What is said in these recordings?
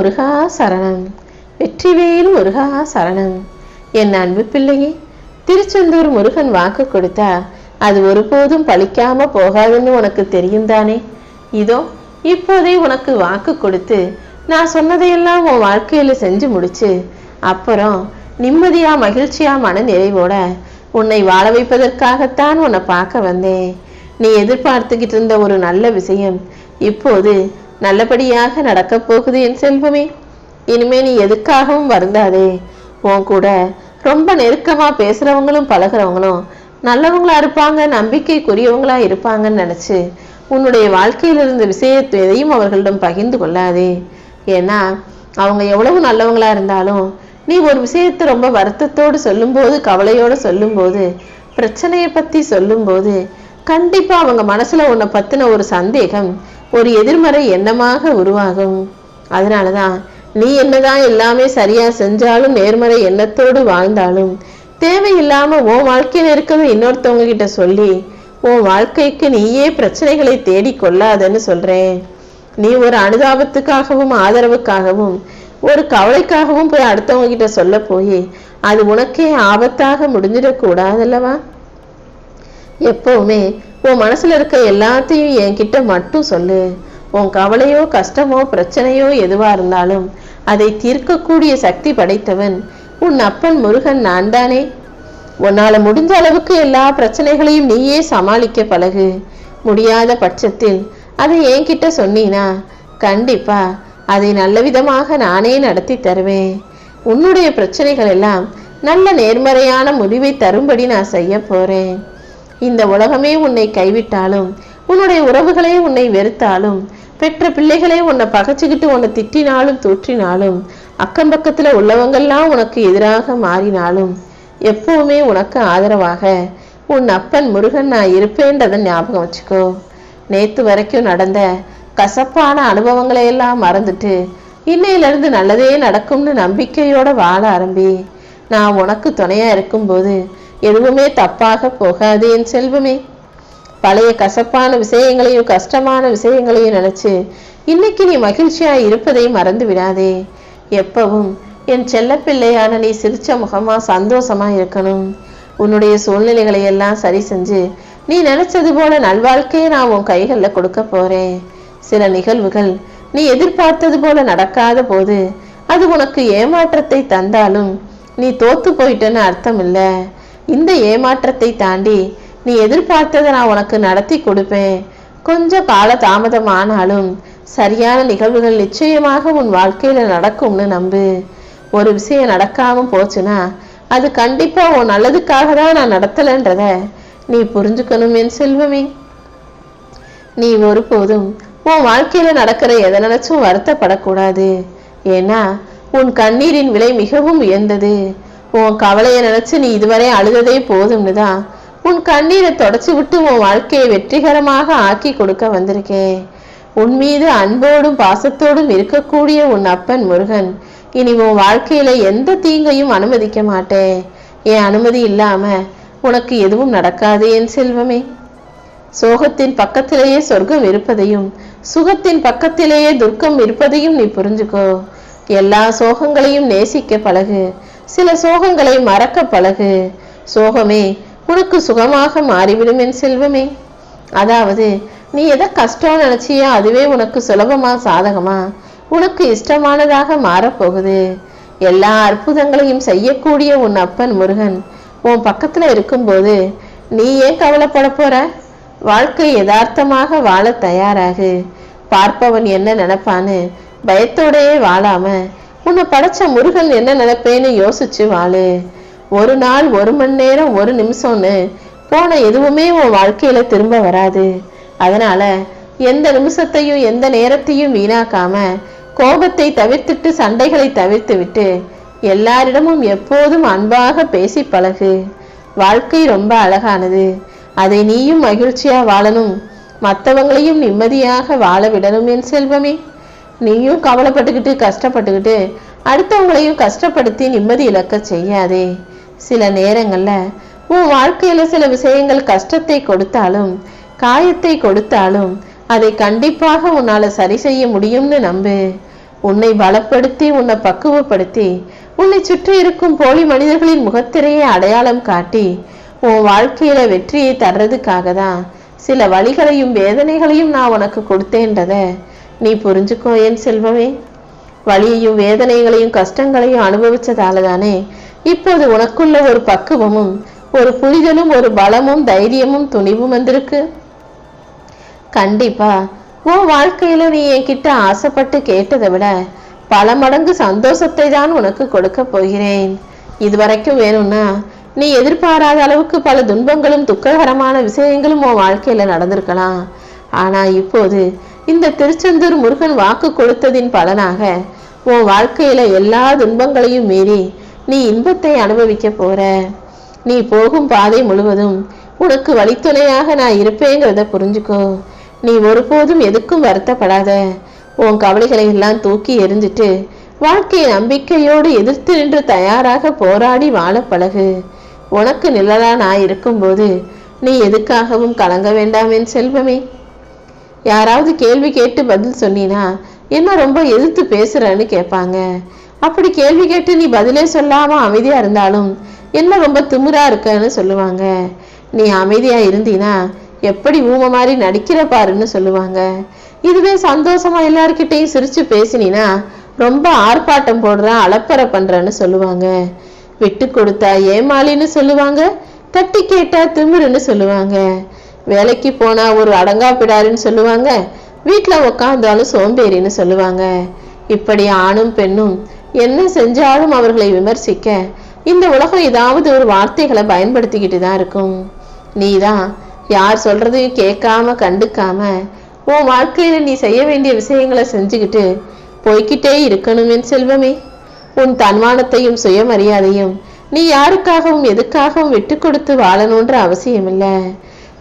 முருகா சரணம். வெற்றிவேல் முருகா சரணம். என் அன்பு பிள்ளையே திருச்செந்தூர் முருகன் வாக்கு கொடுத்தா அது ஒருபோதும் பழிக்காம போகாதுன்னு உனக்கு தெரியும் தானே? இதோ இப்போதே உனக்கு வாக்கு கொடுத்து நான் சொன்னதையெல்லாம் உன் வாழ்க்கையில செஞ்சு முடிச்சு அப்புறம் நிம்மதியா மகிழ்ச்சியா மன நிறைவோட உன்னை வாழ வைப்பதற்காகத்தான் உன்னை பார்க்க வந்தேன். நீ எதிர்பார்த்துக்கிட்டு இருந்த ஒரு நல்ல விஷயம் இப்போது நல்லபடியாக நடக்கப் போகுது என் செல்வமே. இனிமே நீ எதுக்காகவும் வருந்தாதே. உன் கூட ரொம்ப நெருக்கமா பேசுறவங்களும் பழகுறவங்களும் நல்லவங்களா இருப்பாங்க நம்பிக்கைக்குரியவங்களா இருப்பாங்கன்னு நினைச்சு உன்னுடைய வாழ்க்கையில இருந்த விஷயத்தை எதையும் அவர்களிடம் பகிர்ந்து கொள்ளாதே. ஏன்னா அவங்க எவ்வளவு நல்லவங்களா இருந்தாலும் நீ ஒரு விஷயத்தை ரொம்ப வருத்தத்தோடு சொல்லும்போது கவலையோடு சொல்லும்போது பிரச்சனையை பத்தி சொல்லும்போது கண்டிப்பா அவங்க மனசுல உன்னை பற்றின ஒரு சந்தேகம் ஒரு எதிர்மறை எண்ணமாக உருவாகும். அதனாலதான் நீ என்னதான் எல்லாமே சரியா செஞ்சாலும் நேர்மறை எண்ணத்தோடு வாழ்ந்தாலும் தேவையில்லாம உன் வாழ்க்கையில இருக்கிறது இன்னொருத்தவங்க கிட்ட சொல்லி உன் வாழ்க்கைக்கு நீயே பிரச்சனைகளை தேடி கொள்ளாதன்னு சொல்றேன். நீ ஒரு அனுதாபத்துக்காகவும் ஆதரவுக்காகவும் ஒரு கவலைக்காகவும் போய் அடுத்தவங்க கிட்ட சொல்ல போய் அது உனக்கே ஆபத்தாக முடிஞ்சிடக்கூடாதல்லவா எப்பவுமே உன் மனசுல இருக்க எல்லாத்தையும் என்கிட்ட மட்டும் சொல்லு. உன் கவலையோ கஷ்டமோ பிரச்சனையோ எதுவா இருந்தாலும் அதை தீர்க்கக்கூடிய சக்தி படைத்தவன் உன் அப்பன் முருகன் நான் தானே உன்னால முடிஞ்ச அளவுக்கு எல்லா பிரச்சனைகளையும் நீயே சமாளிக்க பழகு. முடியாத பட்சத்தில் அதை என்கிட்ட சொன்னீனா கண்டிப்பா அதை நல்ல விதமாக நானே நடத்தி தருவேன். உன்னுடைய பிரச்சனைகள் எல்லாம் நல்ல நேர்மறையான முடிவை தரும்படி நான் செய்ய போறேன். இந்த உலகமே உன்னை கைவிட்டாலும் உன்னுடைய உறவுகளே உன்னை வெறுத்தாலும் பெற்ற பிள்ளைகளே உன்னை பகைச்சுக்கிட்டு உன்னை திட்டினாலும் தூற்றினாலும் அக்கம் பக்கத்துல உள்ளவங்கள்லாம் உனக்கு எதிராக மாறினாலும் எப்பவுமே உனக்கு ஆதரவாக உன் அப்பன் முருகன் நான் இருப்பேன்றதை ஞாபகம் வச்சுக்கோ. நேத்து வரைக்கும் நடந்த கசப்பான அனுபவங்களை எல்லாம் மறந்துட்டு இன்னையிலிருந்து நல்லதே நடக்கும்னு நம்பிக்கையோட வாழ ஆரம்பி நான் உனக்கு துணையா இருக்கும்போது எதுவுமே தப்பாக போகாது என் செல்வமே. பழைய கசப்பான விஷயங்களையும் கஷ்டமான விஷயங்களையும் நினைச்சு இன்னைக்கு நீ மகிழ்ச்சியா இருப்பதை மறந்து விடாதே. எப்பவும் என் செல்லப்பிள்ளையான நீ சிரிச்ச முகமா சந்தோஷமா இருக்கணும். உன்னுடைய சூழ்நிலைகளை எல்லாம் சரி செஞ்சு நீ நினைச்சது போல நல்வாழ்க்கையை நான் உன் கைகளில் கொடுக்க போறேன். சில நிகழ்வுகள் நீ எதிர்பார்த்தது போல நடக்காத போது அது உனக்கு ஏமாற்றத்தை தந்தாலும் நீ தோத்து போயிட்டேன்னு அர்த்தம் இல்லை. இந்த ஏமாற்றத்தை தாண்டி நீ எதிர்பார்த்ததை நான் உனக்கு நடத்தி கொடுப்பேன். கொஞ்சம் கால தாமதம் ஆனாலும் சரியான நிகழ்வுகள் நிச்சயமாக உன் வாழ்க்கையில நடக்கும்னு நம்பு. ஒரு விஷயம் நடக்காம போச்சுன்னா அது கண்டிப்பா உன் நல்லதுக்காக தான் நான் நடத்தலைன்றத நீ புரிஞ்சுக்கணும் என் செல்வமே. நீ ஒருபோதும் உன் வாழ்க்கையில நடக்கிற எதை நினைச்சும் வருத்தப்படக்கூடாது. ஏன்னா உன் கண்ணீரின் விலை மிகவும் உயர்ந்தது. உன் கவலையை நினைச்சு நீ இதுவரை அழுததே போதும்னு தான் உன் கண்ணீரை தொடச்சு விட்டு உன் வாழ்க்கையை வெற்றிகரமாக ஆக்கி கொடுக்க வந்திருக்கேன். உன் மீது அன்போடும் பாசத்தோடும் இருக்கக்கூடிய உன் அப்பன் முருகன். இனி உன் வாழ்க்கையில எந்த தீங்கையும் அனுமதிக்க மாட்டேன். என் அனுமதி இல்லாம உனக்கு எதுவும் நடக்காது என் செல்வமே. சோகத்தின் பக்கத்திலேயே சொர்க்கம் இருப்பதையும் சுகத்தின் பக்கத்திலேயே துர்க்கம் இருப்பதையும் நீ புரிஞ்சுக்கோ. எல்லா சோகங்களையும் நேசிக்க பழகு. சில சோகங்களை மறக்க பழகு. சோகமே உனக்கு சுகமாக மாறிவிடும் என் செல்வமே. அதாவது நீ எதை கஷ்டம் நினைச்சியோ அதுவே உனக்கு சுலபமா சாதகமா? உனக்கு இஷ்டமானதாக மாறப்போகுது. எல்லா அற்புதங்களையும் செய்யக்கூடிய உன் அப்பன் முருகன் உன் பக்கத்துல இருக்கும்போது நீ ஏன் கவலைப்பட போற? வாழ்க்கை யதார்த்தமாக வாழ தயாராகு. பார்ப்பவன் என்ன நினைப்பான்னு பயத்தோடயே வாழாம உன்னை படைச்ச முருகன் என்ன நினைப்பேன்னு யோசிச்சு வாழு ஒரு நாள் ஒரு மணி நேரம் ஒரு நிமிஷம்னு போன எதுவுமே உன் வாழ்க்கையில திரும்ப வராது. அதனால எந்த நிமிஷத்தையும் எந்த நேரத்தையும் வீணாக்காம கோபத்தை தவிர்த்துட்டு சண்டைகளை தவிர்த்து விட்டு எல்லாரிடமும் எப்போதும் அன்பாக பேசி பழகு. வாழ்க்கை ரொம்ப அழகானது. அதை நீயும் மகிழ்ச்சியா வாழணும். மற்றவங்களையும் நிம்மதியாக வாழ விடணும் என் செல்வமே. நீயும் கவலைப்பட்டுக்கிட்டு கஷ்டப்பட்டுக்கிட்டு அடுத்தவங்களையும் கஷ்டப்படுத்தி நிம்மதி இழக்க செய்யாதே. சில நேரங்கள்ல உன் வாழ்க்கையில சில விஷயங்கள் கஷ்டத்தை கொடுத்தாலும் காயத்தை கொடுத்தாலும் அதை கண்டிப்பாக உன்னால சரி செய்ய முடியும்னு நம்பு. உன்னை பலப்படுத்தி உன்னை பக்குவப்படுத்தி உன்னை சுற்றி இருக்கும் போலி மனிதர்களின் முகத்திரையை அடையாளம் காட்டி உன் வாழ்க்கையில வெற்றியை தர்றதுக்காக தான் சில வழிகளையும் வேதனைகளையும் நான் உனக்கு கொடுத்தேன்றத நீ புரிஞ்சுக்கோ என் செல்வமே? வழியையும் வேதனைகளையும் கஷ்டங்களையும் அனுபவிச்சதால தானே இப்போது உனக்குள்ள ஒரு பக்குவமும் ஒரு புரிதலும் ஒரு பலமும் தைரியமும் துணிவும் வந்திருக்கு. கண்டிப்பா. உன் வாழ்க்கையில நீ என்கிட்ட ஆசைப்பட்டு கேட்டதை விட பல மடங்கு சந்தோஷத்தை தான் உனக்கு கொடுக்க போகிறேன். இதுவரைக்கும் வேணும்னா நீ எதிர்பாராத அளவுக்கு பல துன்பங்களும் துக்ககரமான விஷயங்களும் உன் வாழ்க்கையில நடந்திருக்கலாம். ஆனால் இப்போது இந்த திருச்செந்தூர் முருகன் வாக்கு கொடுத்ததின் பலனாக உன் வாழ்க்கையில எல்லா துன்பங்களையும் மீறி நீ இன்பத்தை அனுபவிக்க போற. நீ போகும் பாதை முழுவதும் உனக்கு வழித்துணையாக நான் இருப்பேங்கிறத புரிஞ்சுக்கோ. நீ ஒருபோதும் எதுக்கும் வருத்தப்படாத. உன் கவலைகளை எல்லாம் தூக்கி எறிஞ்சிட்டு வாழ்க்கையை நம்பிக்கையோடு எதிர்த்து நின்று தயாராக போராடி வாழ பழகு. உனக்கு நிழலா நான் இருக்கும்போது நீ எதுக்காகவும் கலங்க வேண்டாம் என் செல்வமே. யாராவது கேள்வி கேட்டு பதில் சொன்னீனா என்ன ரொம்ப எதிர்த்து பேசுறன்னு கேட்பாங்க. அப்படி கேள்வி கேட்டு நீ பதிலே சொல்லாம அமைதியா இருந்தாலும் என்ன ரொம்ப திமிரா இருக்கன்னு சொல்லுவாங்க. நீ அமைதியா இருந்தீனா எப்படி ஊம மாதிரி நடிக்கிற பாருன்னு சொல்லுவாங்க. இதுவே சந்தோஷமா எல்லார்கிட்டையும் சிரிச்சு பேசினீனா ரொம்ப ஆர்ப்பாட்டம் போடுறேன் அலப்பறை பண்றேன்னு சொல்லுவாங்க. விட்டு கொடுத்தா ஏமாளின்னு சொல்லுவாங்க தட்டி கேட்டா திமிருன்னு சொல்லுவாங்க. வேலைக்கு போனா ஒரு அடங்கா பிடாருன்னு சொல்லுவாங்க. வீட்டில் உக்காந்தாலும் சோம்பேறின்னு சொல்லுவாங்க. இப்படி ஆணும் பெண்ணும் என்ன செஞ்சாலும் அவர்களை விமர்சிக்க இந்த உலகம் ஏதாவது ஒரு வார்த்தைகளை பயன்படுத்திக்கிட்டு தான் இருக்கும். நீதான் யார் சொல்றதையும் கேட்காம கண்டுக்காம உன் வாழ்க்கையில நீ செய்ய வேண்டிய விஷயங்களை செஞ்சுக்கிட்டு போய்க்கிட்டே இருக்கணும் என் செல்வமே. உன் தன்மானத்தையும் சுயமரியாதையும் நீ யாருக்காகவும் எதுக்காகவும் விட்டு கொடுத்து வாழணுன்ற அவசியம் இல்லை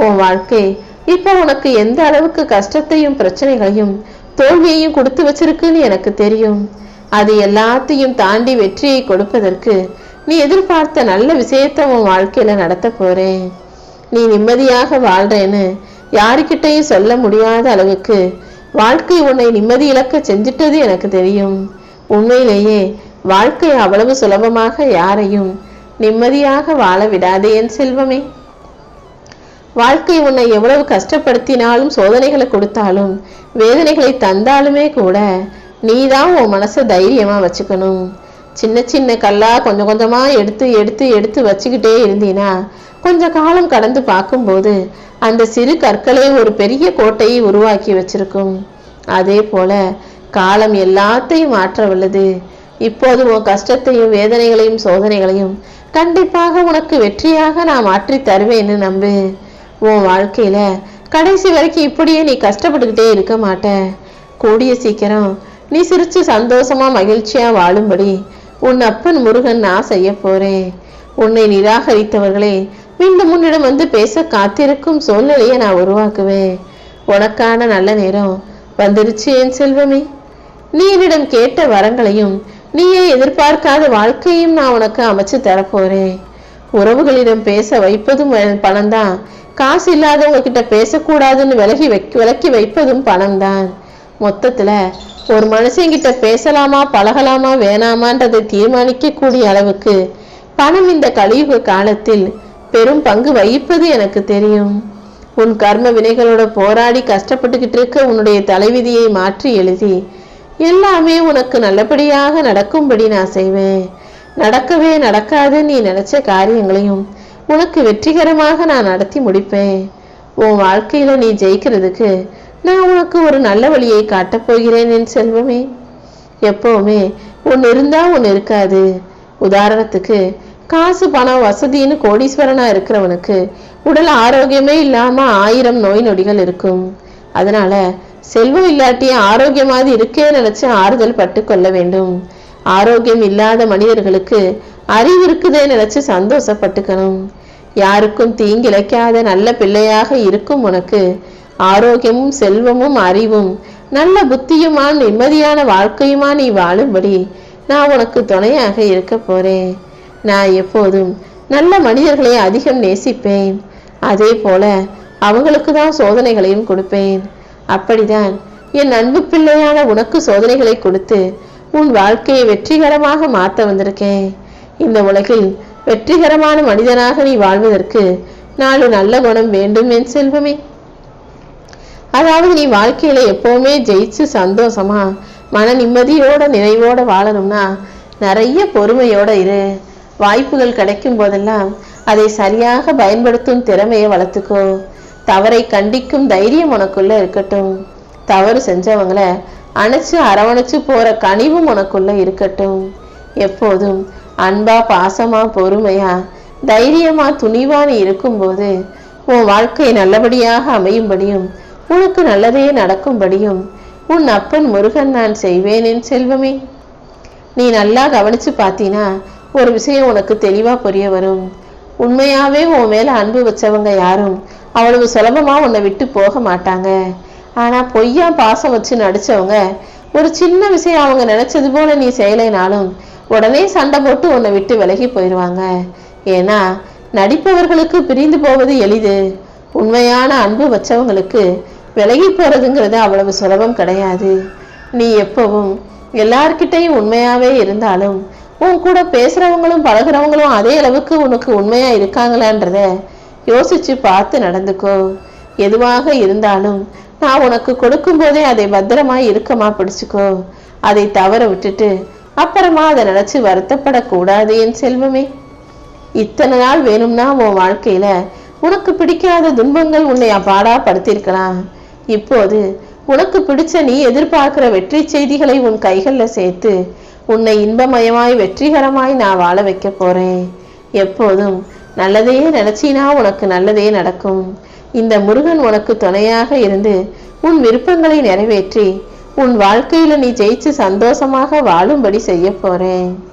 உன் வாழ்க்கை. இப்போ உனக்கு எந்த அளவுக்கு கஷ்டத்தையும் பிரச்சனைகளையும் தோல்வியையும் கொடுத்து வச்சிருக்குன்னு எனக்கு தெரியும். அது எல்லாத்தையும் தாண்டி வெற்றியை கொடுப்பதற்கு நீ எதிர்பார்த்த நல்ல விஷயத்த உன் வாழ்க்கையில நடத்த போறேன். நீ நிம்மதியாக வாழ்றேன்னு யாருக்கிட்டையும் சொல்ல முடியாத அளவுக்கு வாழ்க்கை உன்னை நிம்மதி இழக்க செஞ்சிட்டது எனக்கு தெரியும். உண்மையிலேயே வாழ்க்கை அவ்வளவு சுலபமாக யாரையும் நிம்மதியாக வாழ விடாதே என் செல்வமே. வாழ்க்கை உன்னை எவ்வளவு கஷ்டப்படுத்தினாலும் சோதனைகளை கொடுத்தாலும் வேதனைகளை தந்தாலுமே கூட நீ தான் உன் மனசை தைரியமாக வச்சுக்கணும். சின்ன சின்ன கல்லா கொஞ்சம் கொஞ்சமா எடுத்து எடுத்து எடுத்து வச்சுக்கிட்டே இருந்தீனா கொஞ்ச காலம் கடந்து பார்க்கும்போது அந்த சிறு கற்களே ஒரு பெரிய கோட்டையை உருவாக்கி வச்சிருக்கும். அதே போல காலம் எல்லாத்தையும் மாற்ற வல்லது. இப்போது உன் கஷ்டத்தையும் வேதனைகளையும் சோதனைகளையும் கண்டிப்பாக உனக்கு வெற்றியாக நான் மாற்றி தருவேன்னு நம்பு. உன் வாழ்க்கையில கடைசி வரைக்கும் இப்படியே நீ கஷ்டப்பட்டுக்கிட்டே இருக்க மாட்ட கூடிய சீக்கிரம் நீ சிரிச்சு சந்தோஷமா மகிழ்ச்சியா வாழும்படி உன் அப்பன் முருகன் நான் செய்ய போறேன். உன்னை நிராகரித்தவர்களே மீண்டும் உன்னிடம் வந்து பேச காத்திருக்கும் சூழ்நிலையை நான் உருவாக்குவேன். உனக்கான நல்ல நேரம் வந்துருச்சு என் செல்வமே. நீ என்னிடம் கேட்ட வரங்களையும் நீயே எதிர்பார்க்காத வாழ்க்கையும் நான் உனக்கு அமைச்சு தரப்போறேன் உறவுகளிடம் பேச வைப்பதும் பணம் தான் காசு இல்லாதவங்க கிட்ட பேசக்கூடாதுன்னு விலகி வைக்க விலக்கி வைப்பதும் பணம் தான் மொத்தத்துல ஒரு மனுஷங்கிட்ட பேசலாமா பழகலாமா வேணாமான்றதை தீர்மானிக்கக்கூடிய அளவுக்கு பணம் இந்த கலியுக காலத்தில் பெரும் பங்கு வகிப்பது எனக்கு தெரியும். உன் கர்ம வினைகளோட போராடி கஷ்டப்பட்டுக்கிட்டு இருக்க உன்னுடைய தலைவிதியை மாற்றி எழுதி எல்லாமே உனக்கு நல்லபடியாக நடக்கும்படி நான் செய்வேன். நடக்கவே நடக்காது நீ நினைச்ச காரியங்களையும். உனக்கு வெற்றிகரமாக நான் நடத்தி முடிப்பேன். உன் வாழ்க்கையில நீ ஜெயிக்கிறதுக்கு நான் உனக்கு ஒரு நல்ல வழியை காட்டப் போகிறேன் என் செல்வமே. எப்பவுமே ஒன்று இருந்தா ஒன்று இருக்காது. உதாரணத்துக்கு காசு பணம் வசதின்னு கோடீஸ்வரனா இருக்கிறவனுக்கு உடல் ஆரோக்கியமே இல்லாம ஆயிரம் நோய் நொடிகள் இருக்கும். அதனால செல்வம் இல்லாட்டி ஆரோக்கியமாவது இருக்கே நினைச்சு ஆறுதல் பட்டு கொள்ள வேண்டும். ஆரோக்கியம் இல்லாத மனிதர்களுக்கு அறிவு இருக்குதே நினைச்சு சந்தோஷப்பட்டுக்கணும். யாருக்கும் தீங்கிழைக்காத நல்ல பிள்ளையாக இருக்கும் உனக்கு. ஆரோக்கியமும் செல்வமும் அறிவும் நல்ல புத்தியுமா நிம்மதியான வாழ்க்கையுமா நீ வாழும்படி நான் உனக்கு துணையாக இருக்க போறேன். நான் எப்போதும் நல்ல மனிதர்களை அதிகம் நேசிப்பேன். அதே போல அவங்களுக்கு தான் சோதனைகளையும் கொடுப்பேன். அப்படிதான் என் அன்பு பிள்ளையான உனக்கு சோதனைகளை கொடுத்து உன் வாழ்க்கையை வெற்றிகரமாக மாற்ற வந்திருக்கேன். இந்த உலகில் வெற்றிகரமான மனிதனாக நீ வாழ்வதற்கு நாலு நல்ல குணம் வேண்டும் என் செல்வமே. அதாவது நீ வாழ்க்கையில எப்பவுமே ஜெயிச்சு சந்தோஷமா மன நிம்மதியோட நிறைவோட வாழணும்னா நிறைய பொறுமையோட இரு. வாய்ப்புகள் கிடைக்கும் போதெல்லாம் அதை சரியாக பயன்படுத்தும் திறமையை வளர்த்துக்கோ. தவறை கண்டிக்கும் தைரியம் உனக்குள்ள இருக்கட்டும். தவறு செஞ்சவங்கள அணைச்சு அரவணைச்சு போற கனிவும் உனக்குள்ள இருக்கட்டும். எப்போதும் அன்பா பாசமா பொறுமையா தைரியமா துணிவா நீ இருக்கும்போது உன் வாழ்க்கை நல்லபடியாக அமையும்படியும் உனக்கு நல்லதே நடக்கும்படியும் உன் அப்பன் முருகன் நான் செய்வேன் என் செல்வமே. நீ நல்லா கவனிச்சு பார்த்தீனா ஒரு விஷயம் உனக்கு தெளிவா புரிய வரும். உண்மையாவே உன் மேல அன்பு வச்சவங்க யாரும் அவ்வளவு சுலபமா உன்னை விட்டு போக மாட்டாங்க. ஆனா பொய்யா பாசம் வச்சு நடிச்சவங்க ஒரு சின்ன விஷயம் அவங்க நினைச்சது போல நீ செய்யலைனாலும் உடனே சண்டை போட்டு உன்னை விட்டு விலகி போயிடுவாங்க ஏன்னா நடிப்பவர்களுக்கு பிரிந்து போவது எளிது. உண்மையான அன்பு வச்சவங்களுக்கு விலகி போறதுங்கிறது அவ்வளவு சுலபம் கிடையாது. நீ எப்பவும் எல்லார்கிட்டையும் உண்மையாவே இருந்தாலும் உன் கூட பேசுறவங்களும் பழகுறவங்களும் அதே அளவுக்கு உனக்கு உண்மையா இருக்காங்களான்றத யோசிச்சு பார்த்து நடந்துக்கோ. எதுவாக இருந்தாலும் நான் உனக்கு கொடுக்கும் போதே அதை பத்திரமா இருக்கமா பிடிச்சுக்கோ. அதை தவற விட்டுட்டு அப்புறமா அதை நினைச்சு வருத்தப்படக்கூடாது என் செல்வமே. இத்தனை நாள் வேணும்னா உன் வாழ்க்கையில உனக்கு பிடிக்காத துன்பங்கள் உன்னை அப்பாடா படுத்திருக்கலாம். இப்போது உனக்கு பிடிச்ச நீ எதிர்பார்க்கிற வெற்றி செய்திகளை உன் கைகள்ல சேர்த்து உன்னை இன்பமயமாய் வெற்றிகரமாய் நான் வாழ வைக்க போறேன். எப்போதும் நல்லதையே நினைச்சினா உனக்கு நல்லதே நடக்கும். இந்த முருகன் உனக்கு துணையாக இருந்து உன் விருப்பங்களை நிறைவேற்றி உன் வாழ்க்கையில நீ ஜெயிச்சு சந்தோஷமாக வாழும்படி செய்ய போறேன்.